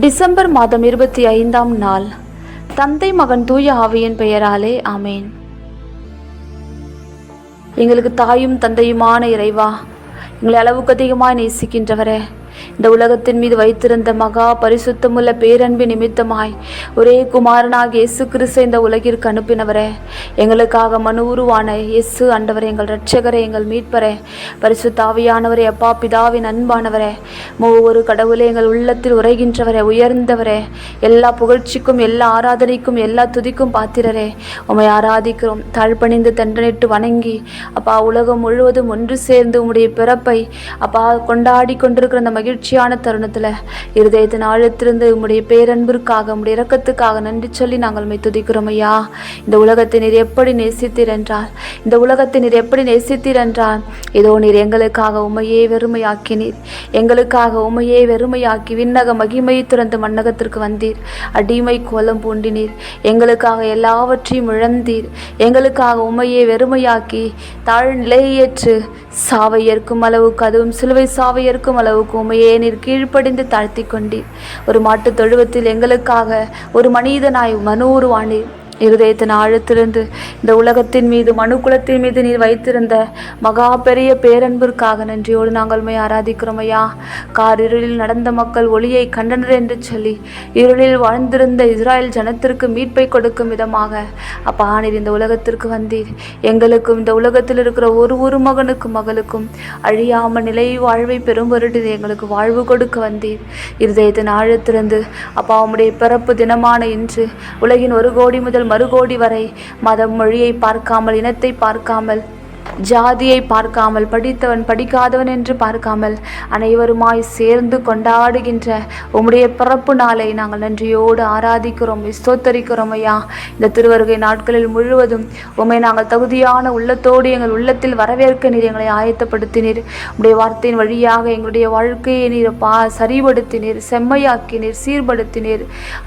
December மாதம் இருபத்தி ஐந்தாம் நாள். தந்தை மகன் தூய ஆவியின் பெயராலே ஆமேன். எங்களுக்கு தாயும் தந்தையுமான இறைவா எங்களை அளவுக்கு அதிகமாக நேசிக்கின்றவரே. இந்த உலகத்தின் மீது வைத்திருந்த மகா பரிசுத்தமுள்ள பேரன்பு நிமித்தமாய் ஒரே குமாரனாக இயேசு கிறிஸ்து இந்த உலகிற்கு அனுப்பினவரே. எங்களுக்காக மனு உருவான இயேசு ஆண்டவரே எங்கள் ரட்சகரை எங்கள் மீட்பரே பரிசுத்தாவியானவரே அப்பா பிதாவின் அன்பானவரே ஒவ்வொரு கடவுளே எங்கள் உள்ளத்தில் உரைகின்றவரே உயர்ந்தவரே எல்லா புகழ்ச்சிக்கும் எல்லா ஆராதனைக்கும் எல்லா துதிக்கும் பாத்திரரே. உம்மை ஆராதிக்கிறோம். தாழ்பணிந்து தண்டனிட்டு வணங்கி அப்பா உலகம் முழுவதும் ஒன்று சேர்ந்து உம்முடைய பிறப்பை அப்பா கொண்டாடி கொண்டிருக்கிற அந்த மகிழ்ச்சியான தருணத்தில் இருதயத்தின் ஆழத்திலிருந்து உம்முடைய பேரன்பிற்காக உம்முடைய இரக்கத்துக்காக நன்றி சொல்லி நாங்கள் உண்மை துதிக்கிறோம் ஐயா. இந்த உலகத்தை நீர் எப்படி நேசித்தீர் என்றால் இந்த உலகத்தை நீர் எப்படி நேசித்தீர் என்றால் இதோ நீர் எங்களுக்காக உமையே வெறுமையாக்கினீர் எங்களுக்காக உமையே வெறுமையாக்கி விண்ணக மகிமையை துறந்து மன்னகத்திற்கு வந்தீர். அடிமை கோலம் பூண்டினீர் எங்களுக்காக எல்லாவற்றையும் இழந்தீர். எங்களுக்காக உமையை வெறுமையாக்கி தாழ் நிலையேற்று சாவை ஏற்கும் அளவுக்கு அதுவும் சிலுவை சாவை ஏற்கும் அளவுக்கு உமையே நீர் கீழ்ப்படிந்து தாழ்த்தி கொண்டீர். ஒரு மாட்டுத் தொழுவத்தில் எங்களுக்காக ஒரு மனிதனாய் மனூருவானீர். இருதயத்தின் ஆழத்திலிருந்து இந்த உலகத்தின் மீது மனுக்குலத்தின் மீது நீர் வைத்திருந்த மகா பெரிய பேரன்பிற்காக நன்றியோடு நாங்கள் உம்மை ஆராதிக்கிறோம் ஐயா. கார் இருளில் நடந்த மக்கள் ஒளியை கண்டனர் என்று சொல்லி இருளில் வாழ்ந்திருந்த இஸ்ராயல் ஜனத்திற்கு மீட்பை கொடுக்கும் விதமாக அப்பா நீர் இந்த உலகத்திற்கு வந்தீர். எங்களுக்கும் இந்த உலகத்தில் இருக்கிற ஒரு ஒரு மகனுக்கும் மகளுக்கும் அழியாமல் நிலை வாழ்வை பெரும் பொருட்டு எங்களுக்கு வாழ்வு கொடுக்க வந்தீர். இருதயத்தின் ஆழத்திலிருந்து அப்பா உம்முடைய பிறப்பு தினமான இன்று உலகின் ஒரு கோடி முதல் மறுகோடி வரை மதம் மொழியை பார்க்காமல் இனத்தை பார்க்காமல் ஜாதியை பார்க்காமல் படித்தவன் படிக்காதவன் என்று பார்க்காமல் அனைவருமாய் சேர்ந்து கொண்டாடுகின்ற உம்முடைய பிறப்பு நாளை நாங்கள் நன்றியோடு ஆராதிக்கிறோம் ஸ்தோத்தரிக்கிறோம் ஐயா. இந்த திருவருகை நாட்களில் முழுவதும் உம்மை நாங்கள் தகுதியான உள்ளத்தோடு எங்கள் உள்ளத்தில் வரவேற்க நீர் எங்களை ஆயத்தப்படுத்தினீர். உம்முடைய வார்த்தையின் வழியாக எங்களுடைய வாழ்க்கையை நீர் பா சரிபடுத்தினீர் செம்மையாக்கினீர் சீர்படுத்தினீர்.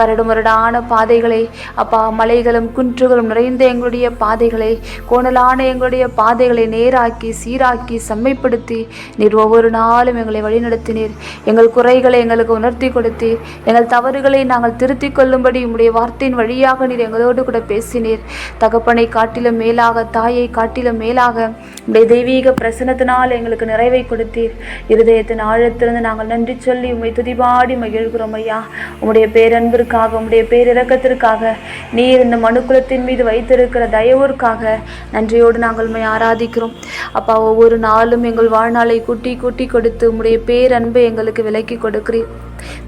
கரடுமுரடான பாதைகளை அப்பா மலைகளும் குன்றுகளும் நிறைந்த எங்களுடைய பாதைகளை கோணலான எங்களுடைய பாதை பாதைகளை நேராக்கி சீராக்கி செம்மைப்படுத்தி நீர் ஒவ்வொரு நாளும் எங்களை வழிநடத்தினீர். எங்கள் குறைகளை எங்களுக்கு உணர்த்தி கொடுத்தீர். எங்கள் தவறுகளை நாங்கள் திருத்திக் கொள்ளும்படி உம்முடைய வார்த்தையின் வழியாக நீர் எங்களோடு கூட பேசினீர். தகப்பனை காட்டிலும் மேலாக தாயை காட்டிலும் மேலாக உடைய தெய்வீக பிரசனத்தினால் எங்களுக்கு நிறைவை கொடுத்தீர். இருதயத்தின் ஆழத்திலிருந்து நாங்கள் நன்றி சொல்லி உம்மை துதிபாடி மகிழ்கிறோம் ஐயா. உம்முடைய பேரன்பிற்காக உம்முடைய பேரிறக்கத்திற்காக நீர் இந்த மனுக்குலத்தின் மீது வைத்திருக்கிற தயவிற்காக நன்றியோடு நாங்கள் உம்மை ஆராதிக்கிறோம். அப்பா ஒவ்வொரு நாளும் எங்கள் வாழ்நாளை குட்டி குட்டி கொடுத்து உம்முடைய பேரன்பை எங்களுக்கு விலக்கி கொடுக்கிறீர்.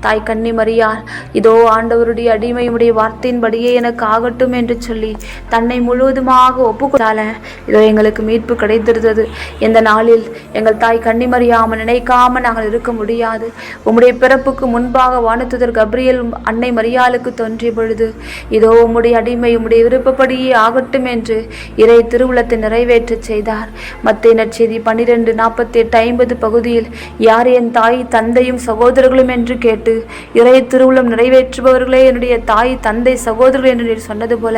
தாய் கன்னி மரியாள் இதோ ஆண்டவருடைய அடிமையுடைய வார்த்தையின்படியே எனக்கு ஆகட்டும் என்று சொல்லி தன்னை முழுவதுமாக ஒப்புக்கொண்டால இதோ எங்களுக்கு மீட்பு கிடைத்திருந்தது. இந்த நாளில் எங்கள் தாய் கன்னி மறியாம நினைக்காம நாங்கள் இருக்க முடியாது. உம்முடைய பிறப்புக்கு முன்பாக வானத்துதர் கப்ரியல் அன்னை மரியாளுக்கு தோன்றிய பொழுது இதோ உம்முடைய அடிமை உம்முடைய விருப்பப்படியே ஆகட்டும் என்று இறை திருவுளத்தை நிறைவேற்றச் செய்தார். மத்திய நற்செய்தி பன்னிரெண்டு நாற்பத்தி எட்டு ஐம்பது பகுதியில் யார் என் தாய் தந்தையும் சகோதரர்களும் என்று கேட்டு இறை திருவுளம் நிறைவேற்றுபவர்களே என்னுடைய தாய் தந்தை சகோதரர்கள் என்று நீர் சொன்னது போல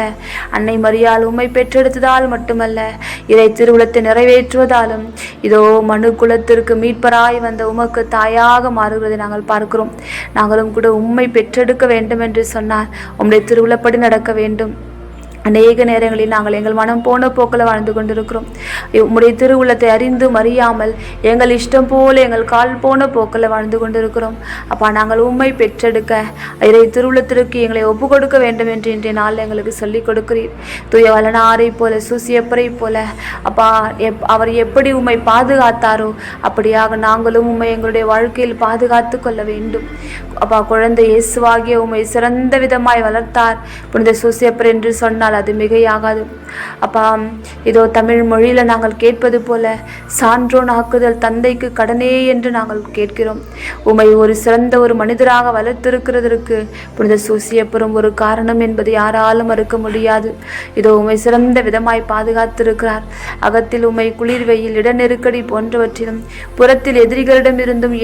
அன்னை மரியாள் உண்மை பெற்றெடுத்ததால் மட்டுமல்ல இறை திருவுளத்தை நிறைவேற்றுவதாலும் இதோ மனு குலத்திற்கு மீட்பராய் வந்த உமக்கு தாயாக மாறுகிறதை நாங்கள் பார்க்கிறோம். நாங்களும் கூட உண்மை பெற்றெடுக்க வேண்டும் என்று சொன்னார் உம்முடைய திருவிழப்படி நடக்க வேண்டும். அநேக நேரங்களில் நாங்கள் எங்கள் மனம் போன போக்கில் வாழ்ந்து கொண்டிருக்கிறோம். உம்முடைய திருவுள்ளத்தை அறிந்து அறியாமல் எங்கள் இஷ்டம் போல எங்கள் கால் போன போக்கில் வாழ்ந்து கொண்டிருக்கிறோம். அப்பா நாங்கள் உண்மை பெற்றெடுக்க இறை திருவுள்ளத்திற்கு எங்களை ஒப்பு கொடுக்க வேண்டும் என்று இன்றைய நாள் எங்களுக்கு சொல்லிக் கொடுக்கிறீர். தூய வளனாரை போல சூசியப்பரை போல அப்பா எப் அவர் எப்படி உம்மை பாதுகாத்தாரோ அப்படியாக நாங்களும் உம்மை எங்களுடைய வாழ்க்கையில் பாதுகாத்து கொள்ள வேண்டும். அப்பா குழந்தை இயேசுவாகிய உம்மை சிறந்த விதமாய் வளர்த்தார். புனித சூசியப்பர் என்று சொன்னால் சொன்னால் அது மிகையாகாது. அப்பா இதோ தமிழ் மொழியில் நாங்கள் கேட்பது போல சான்றோன் ஆக்குதல் தந்தைக்கு கடனே என்று நாங்கள் கேட்கிறோம். உமை ஒரு சிறந்த ஒரு மனிதராக வளர்த்திருக்கிறதற்கு புனித சூசியப்புறம் ஒரு காரணம் என்பது யாராலும் மறுக்க முடியாது. இதோ உமை சிறந்த விதமாய் பாதுகாத்திருக்கிறார். அகத்தில் உமை குளிர் வெயில் இட நெருக்கடி போன்றவற்றிலும் புறத்தில் எதிரிகளிடம் இருந்தும்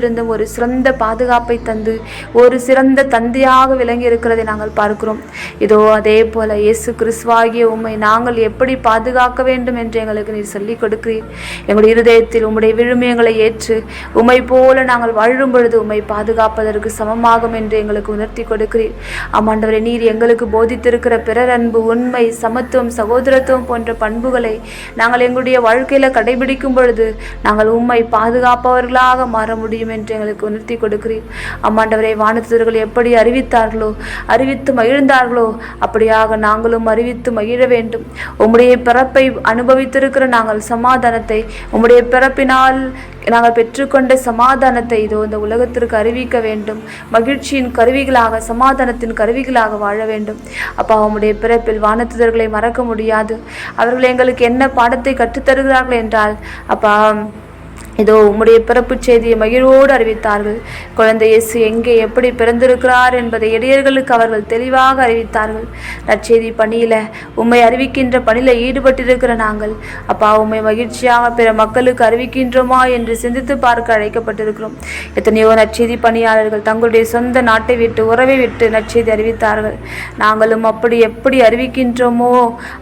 இருந்தும் ஒரு சிறந்த பாதுகாப்பை தந்து ஒரு சிறந்த தந்தையாக விளங்கி இருக்கிறதை நாங்கள் பார்க்கிறோம். இதோ அதே போல இயேசு கிறிஸ்துவாகிய உம்மை நாங்கள் எப்படி பாதுகாக்க வேண்டும் என்று எங்களுக்கு நீர் சொல்லிக் கொடுக்கிறீர். எங்களுடைய இருதயத்தில் உம்முடைய விழுமியங்களை ஏற்று உம்மை போல நாங்கள் வாழும் பொழுது உம்மை பாதுகாப்பதற்கு சமமாகும் என்று எங்களுக்கு உணர்த்தி கொடுக்கிறீர். அம்மாண்டவரை நீர் எங்களுக்கு போதித்திருக்கிற பிறர் அன்பு உண்மை சமத்துவம் சகோதரத்துவம் போன்ற பண்புகளை நாங்கள் எங்களுடைய வாழ்க்கையில் கடைபிடிக்கும் பொழுது நாங்கள் உம்மை பாதுகாப்பவர்களாக மாற முடியும் என்று எங்களுக்கு உணர்த்தி கொடுக்கிறீர். அம்மாண்டவரை வானத்தர்கள் எப்படி அறிவித்தார்களோ அறிவித்து மகிழ்ந்தார்களோ அப்படியாக நாங்களும் அறிவித்து மகிழ வேண்டும். உம்முடைய பிறப்பை அனுபவித்திருக்கிற நாங்கள் சமாதானத்தை உம்முடைய பிறப்பினால் நாங்கள் பெற்றுக்கொண்ட சமாதானத்தை இதோ இந்த உலகத்திற்கு அறிவிக்க வேண்டும். மகிழ்ச்சியின் கருவிகளாக சமாதானத்தின் கருவிகளாக வாழ வேண்டும். அப்பா உம்முடைய பிறப்பில் வானத்துதர்களை மறக்க முடியாது. அவர்கள் எங்களுக்கு என்ன பாடத்தை கற்றுத்தருகிறார்கள் என்றால் அப்பா இதோ உம்முடைய பிறப்புச் செய்தியை மகிழ்வோடு அறிவித்தார்கள். குழந்தை இயேசு எங்கே எப்படி பிறந்திருக்கிறார் என்பதை இடையர்களுக்கு அவர்கள் தெளிவாக அறிவித்தார்கள். நற்செய்தி பணியில உம்மை அறிவிக்கின்ற பணியில ஈடுபட்டிருக்கிற நாங்கள். அப்பா உம்மை மகிழ்ச்சியாக பிற மக்களுக்கு அறிவிக்கின்றோமா என்று சிந்தித்து பார்க்க அழைக்கப்பட்டிருக்கிறோம். எத்தனையோ நற்செய்தி பணியாளர்கள் தங்களுடைய சொந்த நாட்டை விட்டு உறவை விட்டு நற்செய்தி அறிவித்தார்கள். நாங்களும் அப்படி எப்படி அறிவிக்கின்றோமோ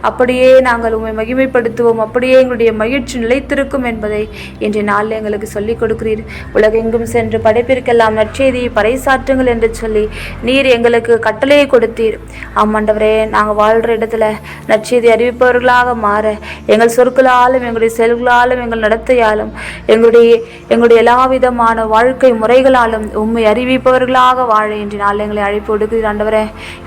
அப்படியே நாங்கள் உம்மை மகிமைப்படுத்துவோம். அப்படியே எங்களுடைய மகிழ்ச்சி நிலைத்திருக்கும் என்பதை இன்றைய நாளில் எங்களுக்கு சொல்லிக் கொடுக்கிறீர். உலகெங்கும் சென்று படைப்பிற்கெல்லாம் நற்செய்தியை பறைசாற்றுங்கள் என்று சொல்லி நீர் எங்களுக்கு கட்டளையை கொடுத்தீர். ஆமாண்டவரே நாங்கள் வாழ்கிற இடத்துல நற்செய்தி அறிவிப்பவர்களாக மாற எங்கள் சொற்களாலும் எங்களுடைய செயல்களாலும் எங்கள் நடத்தையாலும் எங்களுடைய எங்களுடைய எல்லா விதமான வாழ்க்கை முறைகளாலும் உண்மை அறிவிப்பவர்களாக வாழ இன்று நாள் எங்களை அழைப்பு கொடுக்கிறீர் ஆண்டவரே.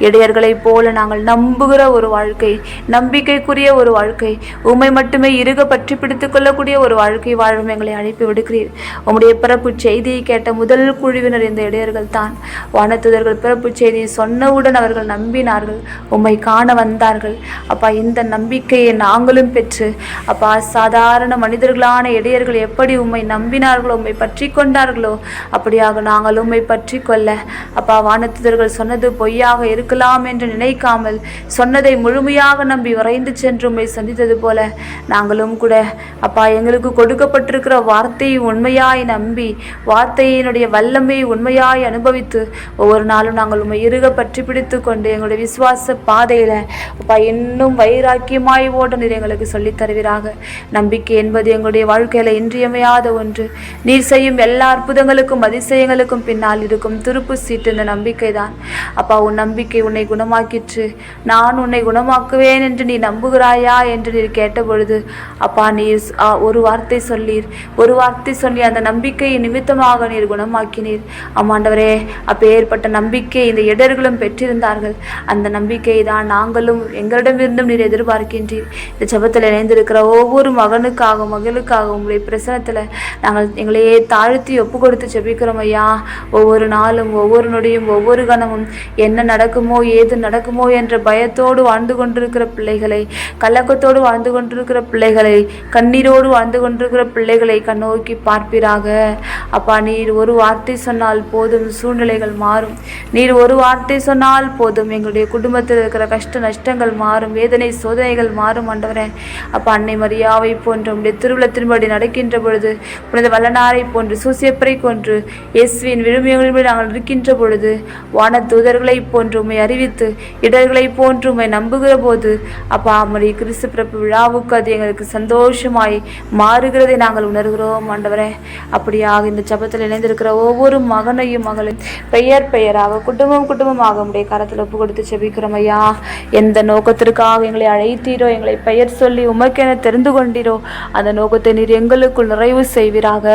இடையர்களைப் போல நாங்கள் நம்புகிற ஒரு வாழ்க்கை நம்பிக்கைக்குரிய ஒரு வாழ்க்கை உண்மை மட்டுமே இருக பற்றி பிடித்துக் கொள்ளக்கூடிய ஒரு வாழ்க்கை வாழும் எங்களை அனுப்பி விடுகிறீர். உம்முடைய பிறப்பு செய்தியை கேட்ட முதல் குழுவினர் இந்த இடையர்கள் தான். வானத்துதர்கள் பிறப்பு செய்தியை சொன்னவுடன் அவர்கள் நம்பினார்கள். உம்மை காண வந்தார்கள். அப்பா இந்த நம்பிக்கையை நாங்களும் பெற்று அப்பா சாதாரண மனிதர்களான இடையர்கள் எப்படி உம்மை நம்பினார்களோ உம்மை பற்றி கொண்டார்களோ அப்படியாக நாங்கள் உம்மை பற்றி கொள்ள. அப்பா வானத்துதர்கள் சொன்னது பொய்யாக இருக்கலாம் என்று நினைக்காமல் சொன்னதை முழுமையாக நம்பி விரைந்து சென்று உம்மை சந்தித்தது போல நாங்களும் கூட அப்பா எங்களுக்கு கொடுக்கப்பட்டிருக்கிற வார்த்தையை உண்மையாய் நம்பி வார்த்தையினுடைய வல்லமையை உண்மையாய் அனுபவித்து ஒவ்வொரு நாளும் நாங்கள் உண்மை இருக பற்றி பிடித்து கொண்டு எங்களுடைய விசுவாச பாதையில அப்பா இன்னும் வைராக்கியமாய் ஓட நீர் எங்களுக்கு சொல்லித் தருவீராக. நம்பிக்கை என்பது எங்களுடைய வாழ்க்கையில இன்றியமையாத ஒன்று. நீர் செய்யும் எல்லா அற்புதங்களுக்கும் அதிசயங்களுக்கும் பின்னால் இருக்கும் துருப்பு சீட்டு இந்த நம்பிக்கை தான் அப்பா உன் நம்பிக்கை உன்னை குணமாக்கிற்று. நான் உன்னை குணமாக்குவேன் என்று நீ நம்புகிறாயா என்று நீர் கேட்டபொழுது அப்பா நீர் ஒரு வார்த்தை சொல்லீர். ஒரு ஒரு வார்த்தை சொல்லி அந்த நம்பிக்கையை நிமித்தமாக நீர் குணமாக்கினீர் ஆமாண்டவரே அப்பேற்பட்ட நம்பிக்கை இந்த இடர்களும் பெற்றிருந்தார்கள். அந்த நம்பிக்கையை தான் நாங்களும் எங்களிடமிருந்தும் நீர் எதிர்பார்க்கின்றீர். இந்த ஜபத்தில் இணைந்திருக்கிற ஒவ்வொரு மகனுக்காகவும் மகளுக்காகவும் உங்களுடைய பிரசனத்தில் நாங்கள் எங்களையே தாழ்த்தி ஒப்பு கொடுத்து ஜபிக்கிறோம் ஐயா. ஒவ்வொரு நாளும் ஒவ்வொரு நொடியும் ஒவ்வொரு கணமும் என்ன நடக்குமோ ஏது நடக்குமோ என்ற பயத்தோடு வாழ்ந்து கொண்டிருக்கிற பிள்ளைகளை கலக்கத்தோடு வாழ்ந்து கொண்டிருக்கிற பிள்ளைகளை கண்ணீரோடு வாழ்ந்து கொண்டிருக்கிற பிள்ளைகளை நோக்கி பார்ப்பீராக. அப்பா நீர் ஒரு வார்த்தை சொன்னால் போதும் சூழ்நிலைகள் மாறும். நீர் ஒரு வார்த்தை சொன்னால் போதும் எங்களுடைய குடும்பத்தில் இருக்கிற கஷ்ட நஷ்டங்கள் மாறும் வேதனை சோதனைகள் மாறும் ஆண்டவரே. அப்பா அன்னை மரியாவை போன்ற உடைய திருவிழத்தின்படி நடக்கின்ற பொழுது புனித வல்லனாரை போன்று சூசியப்பரை கொன்று இயேசுவின் விழுமியங்களில் நாங்கள் இருக்கின்ற பொழுது வான தூதர்களைப் போன்று உண்மை அறிவித்து இடர்களைப் போன்று உண்மை நம்புகிற போது அப்பா அம்மடி கிறிஸ்து பிறப்பு விழாவுக்கு அது எங்களுக்கு சந்தோஷமாய் மாறுகிறதை நாங்கள் உணர்கிறோம். ஆண்டவரே. அப்படியாக இந்த ஜபத்தில் இணைந்திருக்கிற ஒவ்வொரு மகனையும் மகளையும் பெயர் பெயராக குடும்பம் குடும்பமாக உடைய கரத்தில் ஒப்பு கொடுத்து செபிக்கிறோம் ஐயா. எந்த நோக்கத்திற்காக எங்களை அழைத்தீரோ எங்களை பெயர் சொல்லி உமக்கென தெரிந்து கொண்டீரோ அந்த நோக்கத்தை நீர் எங்களுக்குள் நிறைவு செய்வீராக.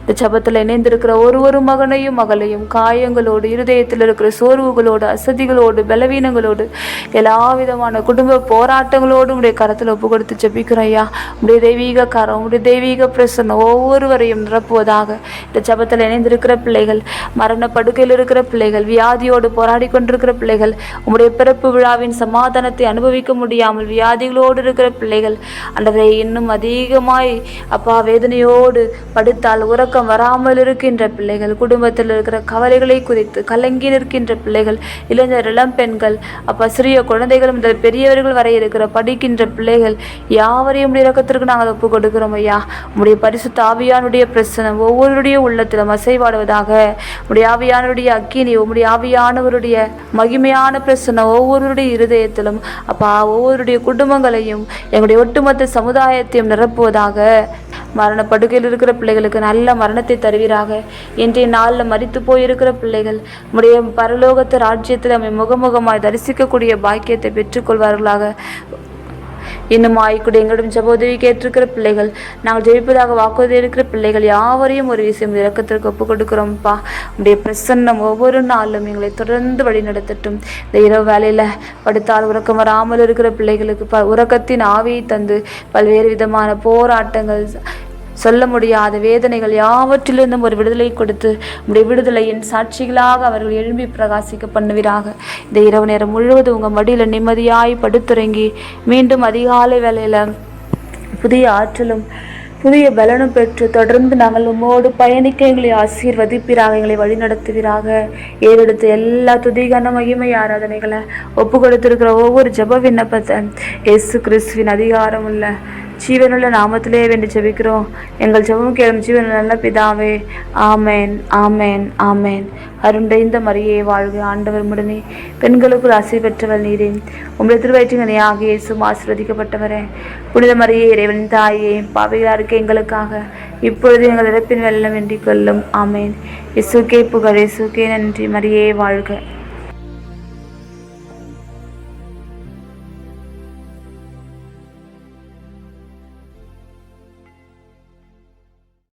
இந்த ஜபத்தில் இணைந்திருக்கிற ஒரு ஒரு மகனையும் மகளையும் காயங்களோடு இருதயத்தில் இருக்கிற சோர்வுகளோடு அசதிகளோடு பலவீனங்களோடு எல்லா விதமான குடும்ப போராட்டங்களோடு உடைய கரத்தில் ஒப்பு கொடுத்து ஜெபிக்கிறோம் ஐயா. உடைய தெய்வீக கரம் உடைய தெய்வீக பிரசனம் ஒவ்வொருவரையும் நிரப்புவதாக இந்த ஜபத்தில் இணைந்திருக்கிற பிள்ளைகள் மரண படுக்கையில் இருக்கிற பிள்ளைகள் வியாதியோடு போராடி கொண்டிருக்கிற பிள்ளைகள் உங்களுடைய பிறப்பு விழாவின் சமாதானத்தை அனுபவிக்க முடியாமல் வியாதிகளோடு இருக்கிற பிள்ளைகள் அன்றதை இன்னும் அதிகமாய் அப்பா வேதனையோடு படுத்தால் உறக்கம் வராமல் இருக்கின்ற பிள்ளைகள் குடும்பத்தில் இருக்கிற கவலைகளை குறித்து கலங்கி நிற்கின்ற பிள்ளைகள் இளைஞர் இளம் பெண்கள் அப்பா சிறிய குழந்தைகள் முதல் பெரியவர்கள் வரை இருக்கிற படிக்கின்ற பிள்ளைகள் யாவரையும் உடைய இரக்கத்திற்கு நாங்கள் ஒப்பு கொடுக்கிறோம் ஐயா. உங்களுடைய பரிசுத்த ஆவியானுடைய பிரசனம் ஒவ்வொருடைய உள்ளத்திலும் அசைவாடுவதாக. உடைய ஆவியானுடைய அக்கினி உம்முடைய ஆவியானவருடைய மகிமையான பிரசனம் ஒவ்வொருடைய இருதயத்திலும் அப்பா ஒவ்வொருடைய குடும்பங்களையும் எங்களுடைய ஒட்டுமொத்த சமுதாயத்தையும் நிரப்புவதாக. மரணப்படுகையில் இருக்கிற பிள்ளைகளுக்கு நல்ல மரணத்தை தருவீராக. இன்றைய நாளில் மறித்து போயிருக்கிற பிள்ளைகள் உடைய பரலோகத்து ராஜ்யத்தில் நம்மை முகமுகமாய் தரிசிக்கக்கூடிய பாக்கியத்தை பெற்றுக்கொள்வார்களாக. இன்னும் ஆய்க்குடி எங்களிடம் ஜப உதவி கேட்டிருக்கிற பிள்ளைகள் நாங்கள் ஜெயிப்பதாக வாக்குறுதி இருக்கிற பிள்ளைகள் யாவரையும் ஒரு விஷயம் இறக்கத்திற்கு ஒப்பு கொடுக்குறோம்ப்பா உடைய பிரசன்னம் ஒவ்வொரு நாளும் எங்களை தொடர்ந்து வழி நடத்தட்டும் இந்த இரவு வேலையில் படுத்தால் உறக்கம் வராமல் இருக்கிற பிள்ளைகளுக்கு ப உறக்கத்தின் ஆவியை தந்து பல்வேறு விதமான போராட்டங்கள் சொல்ல முடியாத வேதனைகள் யாவற்றிலிருந்தும் ஒரு விடுதலை கொடுத்து உங்களுடைய விடுதலையின் சாட்சிகளாக அவர்கள் எழும்பி பிரகாசிக்க பண்ணுவீராக. இந்த இரவு நேரம் முழுவதும் உங்கள் மடியில் நிம்மதியாய் படுத்துறங்கி மீண்டும் அதிகாலை வேலையில் புதிய ஆற்றலும் புதிய பலனும் பெற்று தொடர்ந்து நாங்கள் உம்மோடு பயணிக்க எங்களை ஆசீர்வதிப்பீராக எங்களை வழிநடத்துவீராக. ஏறெடுத்து எல்லா துதிகன மகிமை ஆராதனைகளை ஒப்பு கொடுத்திருக்கிற ஒவ்வொரு ஜெப விண்ணப்பத்தை இயேசு கிறிஸ்துவின் அதிகாரம் உள்ள ஜீவனுள்ள நாமத்திலே வேண்டி செபிக்கிறோம் எங்கள் ஜெபம் கேளும் ஜீவன் நல்ல பிதாவே ஆமேன் ஆமேன் ஆமேன் அருண்டைந்த மரியே வாழ்க ஆண்டவர் முடனே பெண்களுக்குள் ஆசை பெற்றவர் நீரே உங்களுடைய திருவயிற்றுங்கனே ஆகிய இயேசும் ஆசீர்வதிக்கப்பட்டவரே புனித மரியே இறைவன் தாயே பாவையாக இருக்க எங்களுக்காக இப்பொழுது எங்கள் இறப்பின் வெள்ளம் வேண்டிக் கொள்ளும் ஆமேன் இசுக்கே புகழ் இசுக்கே நன்றி மரியே வாழ்க